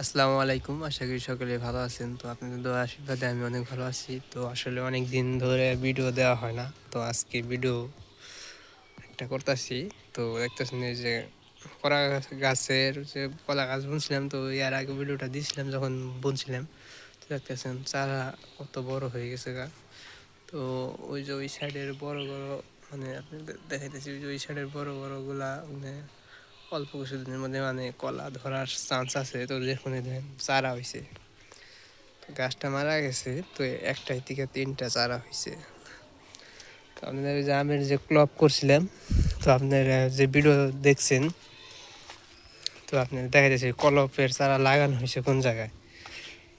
আসসালামু আলাইকুম, আশা করি সকলে ভালো আছেন। তো আপনাদের দোয়া আশীর্বাদে আমি অনেক ভালো আছি। তো আসলে অনেক দিন ধরে ভিডিও দেওয়া হয় না। তো আজকে ভিডিও একটা করতেছি। তো দেখতেছেন এই যে কলা গাছের যে কলা গাছ বুনছিলাম, তো এর আগে ভিডিওটা দিয়েছিলাম যখন বুনছিলাম। তো দেখতেছেন চারা কত বড় হয়ে গেছে গা। তো ওই যে ওই সাইডের বড় বড় মানে আপনাদের দেখাইতেছি, ওই যে ওই সাইডের বড় বড়গুলা মানে অল্প কিছুদিনের মধ্যে মানে কলা ধরার চান্স আছে, তো দেখেন চারা হয়েছে গাছটা মারা গেছে, তো একটাই থেকে তিনটা চারা হয়েছে তো আপনাদের যে আমের যে ক্লব করছিলাম, তো আপনারা যে ভিডিও দেখছেন, তো আপনার দেখা যাচ্ছে কলপের চারা লাগানো হয়েছে কোন জায়গায়?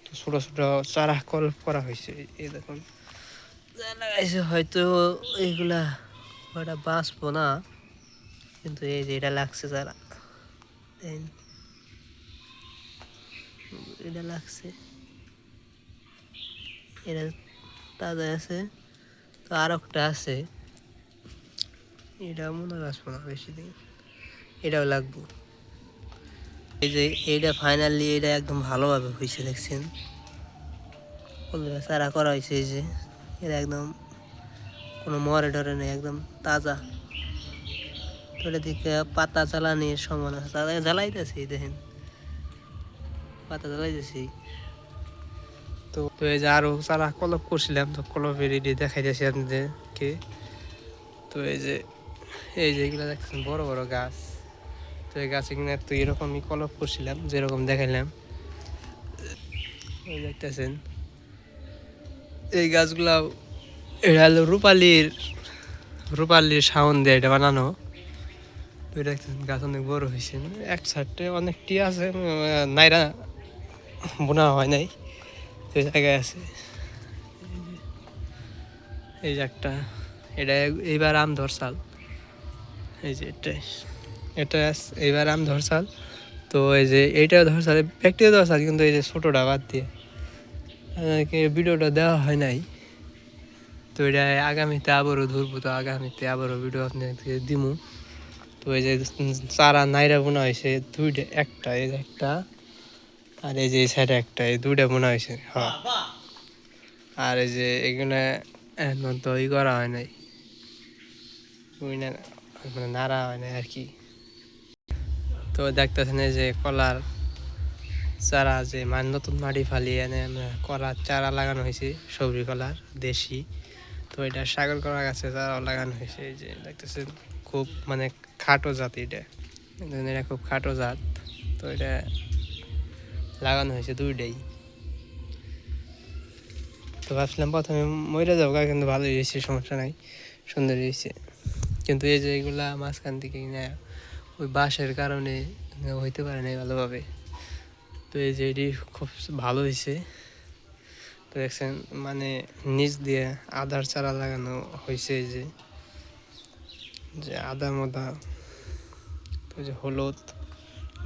তো ছোটো ছোটো চারা কলপ করা হয়েছে এই দেখুন। লাগাইছে হয়তো এইগুলা ওটা বাঁচবো না। কিন্তু এই যে এটা লাগছে যারা এটা লাগছে। এটা তাজা আছে। তো আর একটা আছে। এটা মনে আসব না বেশি দিন। এটাও লাগবো। এই যে এইটা ফাইনালি এটা একদম ভালোভাবে হয়েছে দেখছেন? চারা করা হয়েছে এই যে। এটা একদম কোনো মরে ডরে নেই, একদম তাজা। তোটা দিকে পাতা জ্বালানির সমান আছে। জ্বালাইতেছি, দেখেন। পাতা জ্বালাইতেছি। তো তো এই যে আরও চারা কলপ করছিলাম, তো কলপের রেডি দেখাইতেছি আপনাদেরকে। তো এই যে এই যে এগুলো দেখছেন, বড় বড় গাছ। তো এই গাছে কিনা তো এরকমই কলপ করছিলাম, যেরকম দেখাইলাম। দেখতেছেন, এই গাছগুলা এটা হলো রূপালির রূপালির সাউন্ড দিয়ে এটা বানানো। তো গাছ অনেক বড় হয়েছে। মানে এক সাইডে অনেকটি আছে নাইরা বোনা হয় নাই তো জায়গায় আছে। এই যে একটা, এটা এইবার আম ধরসাল এই যে এটাই এটা এইবার আম ধরসাল তো এই যে এইটাও ধরসাল ব্যক্তিও ধরসাল কিন্তু এই যে ছোটোটা বাদ দিয়ে। ভিডিওটা দেওয়া হয় নাই। তো এটা আগামীতে আবারও ধরবো, তো আগামীতে আবারও ভিডিও আপনাকে দিমু। তো এই যে চারা নাইরা বোনা হয়েছে দুইটা একটা, এই যে একটা আর এই যে এই সাইডে একটা, এই দুইটা বোনা হয়েছে হ্যাঁ। আর এই যে এখানে এখন তো ই করা হয় নাই। মানে নাড়া হয় নাই আর কি। তো দেখতেছেন যে কলার চারা যে মানে নতুন মাটি ফালিয়ে এনে কলার চারা লাগানো হয়েছে সবজি কলার, দেশি। তো এটা সাগর কলা গাছে চারাও লাগানো হয়েছে এই যে দেখতেছেন। খুব মানে খাটো জাত এটা। এটা খুব খাটো জাত। তো এটা লাগানো হয়েছে দুইটাই। তো ভাবছিলাম প্রথমে মরে যাব, কিন্তু ভালোই হয়েছে, সমস্যা নাই সুন্দর হয়েছে। কিন্তু এই যে এগুলা মাঝখান থেকে কিনা ওই বাঁশের কারণে হইতে পারে নাই ভালোভাবে। তো এই যে এটি খুব ভালো হয়েছে। তো দেখছেন মানে নিচ দিয়ে আদার চারা লাগানো হয়েছে এই যে। যে আদা, মদা যে হলুদ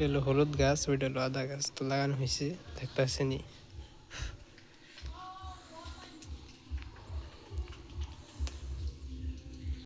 এলো হলুদ গাছ, ওইটা হলো আদা গাছ, তো লাগানো হয়েছে, দেখতে আসেনি।